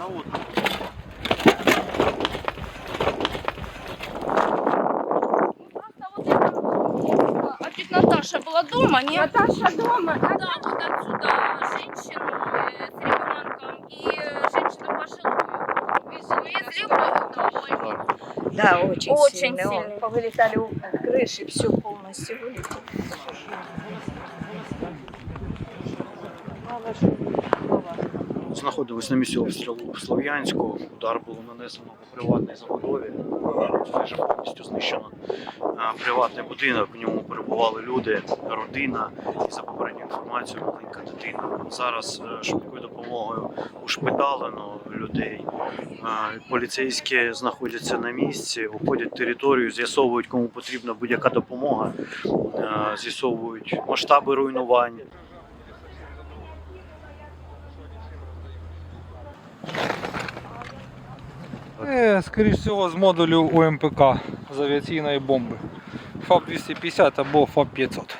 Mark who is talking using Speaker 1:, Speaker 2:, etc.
Speaker 1: одну.
Speaker 2: Просто вот это, а ведь Наташа была дома, нет?
Speaker 3: Наташа дома,
Speaker 2: Да, вот отсюда женщину э, с ребенком и женщину пожилую. Везли.
Speaker 3: Да, очень,
Speaker 2: Очень
Speaker 3: сильно.
Speaker 2: сильно.
Speaker 3: Повылетали у- крыши, все полностью вылетело.
Speaker 1: Знаходились на місці обстрілу в Слов'янську. Удар було нанесено по приватній забудові. Майже повністю знищено приватний будинок. В ньому перебували люди, родина і за попередньою інформацією, маленька дитина. Зараз е, швидкою допомогою ушпиталено людей. Поліцейські знаходяться на місці, обходять територію, з'ясовують, кому потрібна будь-яка допомога, з'ясовують масштаби руйнувань.
Speaker 4: Е, скоріш всього, з модулю УМПК з авіаційної бомби. ФАП 250 або ФАП 500.